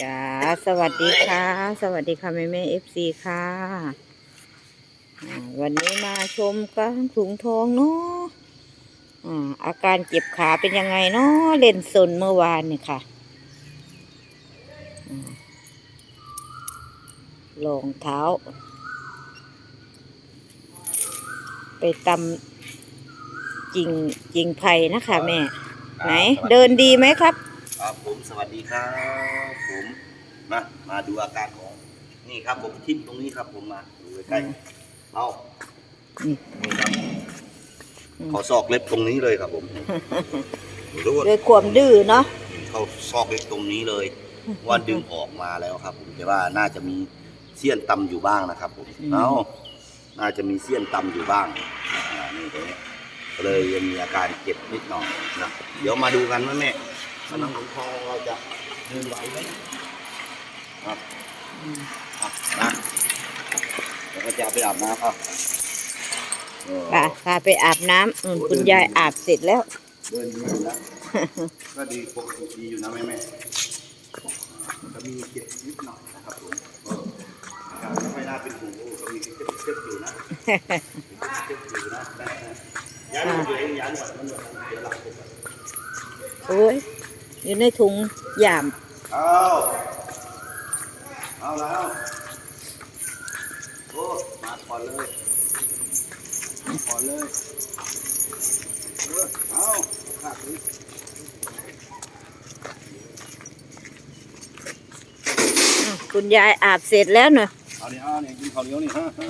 จ้าสวัสดีค่ะ สวัสดีค่ะแม่แม่เอฟซีค่ะวันนี้มาชมกลางถุงทองเนาะอาการเจ็บขาเป็นยังไงเนาะเล่นสนเมื่อวานเนี่ยค่ะรองเท้า ไปตำจริงจริงไผ่นะคะแม่ ไหน เดินดีไหมครับ ครับผมสวัสดีครับ ผมมามาดูอาการของ นี่ครับผมทิ่มตรงนี้ครับ ผมมาดูใกล้ๆเอานี่นี่ครับอืมเขาซอกเล็บตรงนี้เลยครับผมรู้ว่าด้วยความดื้อเนาะเขาซอกเล็บตรงนี้เลยว่าดึงออกมาแล้วครับ ผมแต่ว่าน่าจะมีเสี้ยนตำอยู่บ้างนะครับ ผมเอาน่าจะมีเสี้ยนตำอยู่บ้างอ่านี่ตรงนี้ก็เลยยังมีอาการเจ็บนิดหน่อยนะเดี๋ยวมาดูกันว่าแม่ ว่าน้องขุนทองเราจะเดินไหวไหมครับอะนะแล้วก็จะเอาไปอาบน้ำครับเออป่ะพาไปอาบน้ำนู่นคุณยายอาบเสร็จแล้ว เดินดีอยู่นะก็ดีปกติดีอยู่นะแม่แม่ก็มีเจ็บนิดหน่อยนะครับผมเอออาการไม่ค่อยน่าเป็นห่วงก็มีเจ็บเจ็บอยู่นะเจ็บอยู่นะแต่ย้ายมาอยู่เองย้ายก่อนมันเดี๋ยวหลับไปก่อน โอ้ย อยู่ในถุงยามเอาเอาแล้วโอ้มาก่อนเลยมาก่อนเลยเออเอาขาดเลยอ้าวคุณยายอาบเสร็จแล้วเนอะเอาเนี่ยเอาเนี่ยกินข้าวเหนียวนี่ฮะฮะ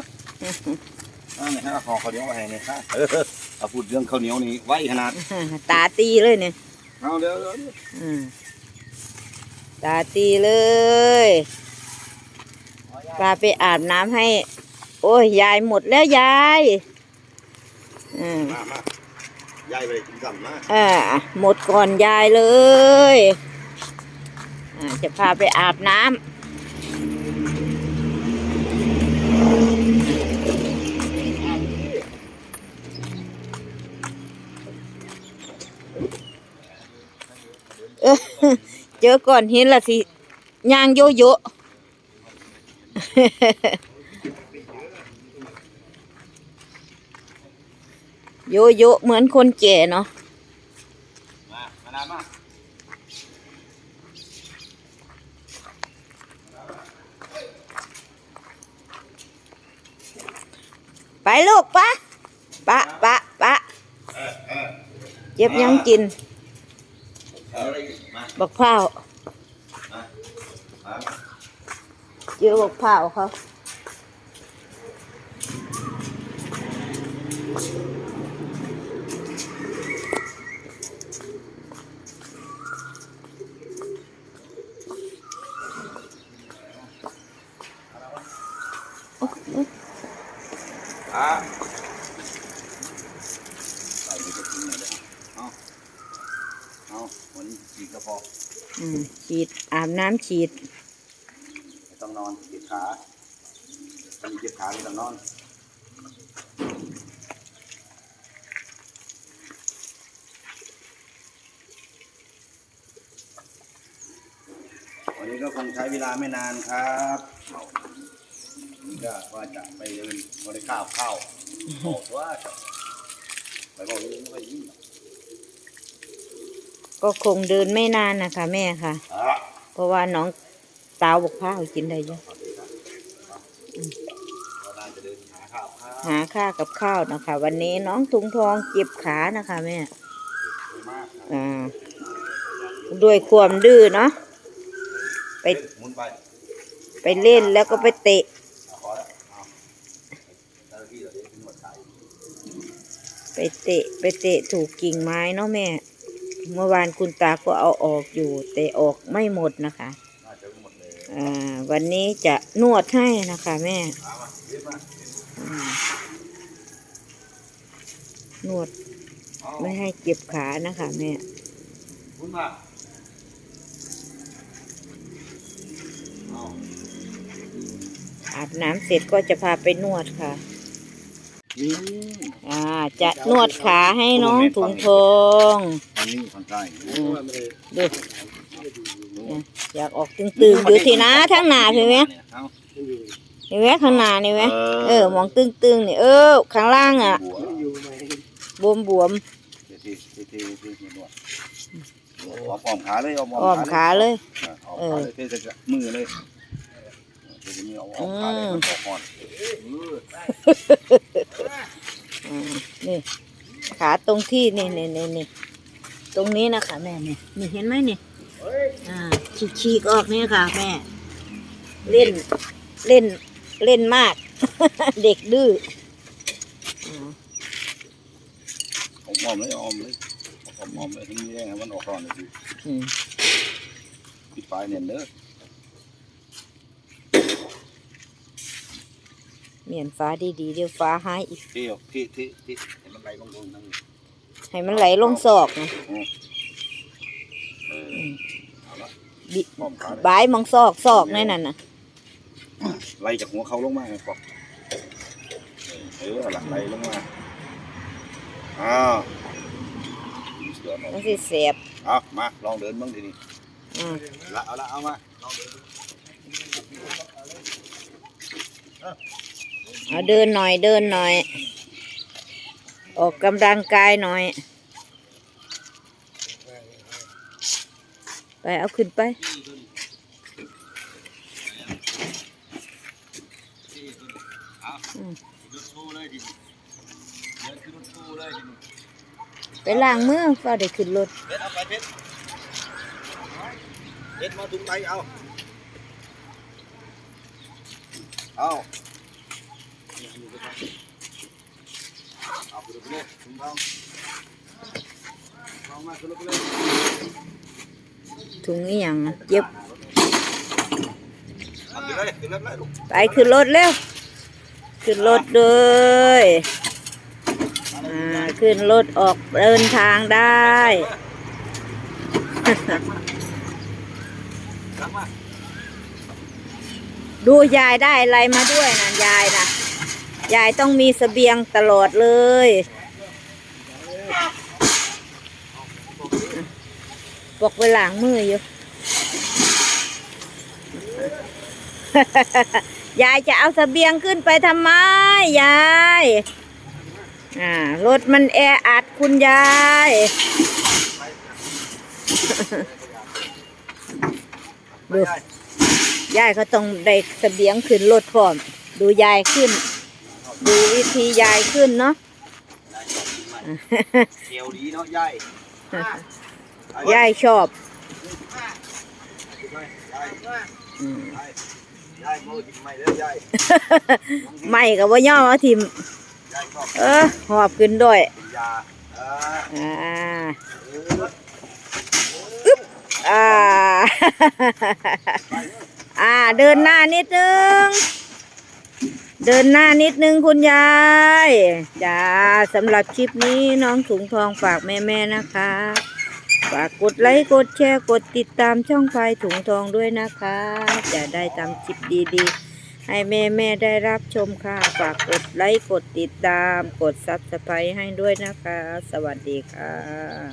เอาเนี่ยฮะขอข้าวเหนียวมาให้เนี่ยฮะเออเอาพูดเรื่องข้าวเหนียวนี่ไว้ขนาดตาตีเลยเนี่ย เอาเดี๋ยวเดี๋ยวเดี๋ยวอืมตาตีเลยพาไปอาบน้ำให้ โอ้ยยายหมดแล้วยายอืมมามายายไปกินสั่มาอ่าหมดก่อนยายเลยอ่าจะพาไปอาบน้ำ เออเจอก่อนเห็นละสิยางโยโย่โยโย่เหมือนคนแก่เนาะไปลูกปะปะปะปะเจ็บยังกิน เอาอะไรอีกมา บักพร้าวมามาเจอบักพร้าวเขาโอ๊ะโอ๊ะ อะใส่ไปก็ทิ้งเลยเด้อเอาเอาวันนี้ ฉีดก็พออืมฉีดอาบน้ำฉีด ไม่ต้องนอนเจ็บขาถ้ามีเจ็บขาไม่ต้องนอนวันนี้ก็คงใช้เวลาไม่นานครับนี่ก็ว่าจะไปเดินบริข้าวข้าวบอกว่าจะไปบอกเรื่องไม่ค่อยยิ่งหรอก ก็คงเดินไม่นานนะคะแม่ค่ะอะเพราะว่าน้องสาวบอกพร้าวกินได้เยอะเอาดีครับก็น่าจะเดินหาข้าวข้าวหาค่ากับข้าวนะคะ วันนี้น้องถุงทองเจ็บขานะคะแม่ดีมากครับอ่าด้วยความดื้อเนาะไปหมุนไปไปเล่นแล้วก็ไปเตะเอาพอแล้วเอาเจ้าหน้าที่เราเดี๋ยวเป็นหมดใจไปเตะไปเตะถูกกิ่งไม้เนาะแม่ เมื่อวานคุณตาก็เอาออกอยู่ แต่ออกไม่หมดนะคะวันนี้จะนวดให้นะคะแม่ นวดไม่ให้เจ็บขานะคะแม่อาบน้ำเสร็จก็จะพาไปนวดค่ะ อ่าจะนวดขาให้น้องถุงทองทางนี้ทางใต้อืมดูเออยากออกตึงๆอยู่ที่นะทั้งหนาเห็นไหมเอาเห็นไหมข้างหน้านี่ไหมเออเออมองตึงๆนี่เออข้างล่างอะบัวบวมบวมทีทีทีทีทีนวดเอาอ้อมขาเลยเอาๆอ้อมขาเลยเอาขาเลยเทใส่มือเลย เทใส่มือเอาอ้อมขาเลยมันออกก่อนเอออ่านี่ ขาตรงที่นี่นี่นี่นี่ตรงนี้นะคะแม่เนี่ยนี่เห็นไหมนี่อ่าฉีกฉีกๆออกนี่ค่ะ แม่ เล่นเล่นเล่นมาก เด็กดื้ออ่าเอาอ้อมเลยเอาอ้อมเลยเอาอ้อมเลยทีนี้ได้ไงมันออกก่อนเลยสิอืมปิดปลายเนี่ยเด้อ เมียนฟ้าดีๆเดี๋ยวฟ้าหายอีกที่ที่ที่ที่ให้มันไหลลงลงนั่นให้มันไหลลงศอกนะเออเอาละบิอ้อมขาเลยบายมองซอกซอกนั่นน่ะนะไล่จากหัวเขาลงมาไงปอกเออเอาละไล่ลงมาอ้าวเสือมามันสิเสียบเอามาลองเดินบ้างทีนี้อ่าละเอาละเอามาลองเดินดู เอาเดินหน่อยเดินหน่อย ออกกำลังกายหน่อย ไปเอาขึ้นไป ไปล้างมือเฝ้าได้ขึ้นรถเอาไปเพชรเพชรมาถุงไปเลยถุงเท้าเอา ถุงนี้อหย่างเย็บไปขึ้นรถเร็ว ขึ้นรถเลยขึ้นรถออกเดินทางได้ดูยายได้อะไรมาด้วยนะยายนะ ยายต้องมีเสบียงตลอดเลย บอกไปหล้างมืออยู่ ยายจะเอาเสบียงขึ้นไปทำไม ยายรถมันแออัดคุณยาย ดู ยายเขาต้องได้เสบียงขึ้นรถพร้อม ดูยายขึ้น ดูวิธียายขึ้นเนาะเสียวดีเนาะยายยายชอบยายยายอืมยายโม่กินไม่เด้อยายไม่กับว่าย่อเอาทิมยายชอบเออหอบขึ้นด้วยกินยาเอออ่าเอออ่าอ่าเดินหน้านิดนึง เดินหน้านิดนึงคุณยายจ้าสำหรับคลิปนี้น้องถุงทองฝากแม่ๆนะคะ ฝากกดไลค์กดแชร์กดติดตามช่องพายถุงทองด้วยนะคะ จะได้ทำคลิปดีๆ ให้แม่ๆได้รับชมค่ะ ฝากกดไลค์กดติดตาม กดซับสไครต์ให้ด้วยนะคะ สวัสดีค่ะ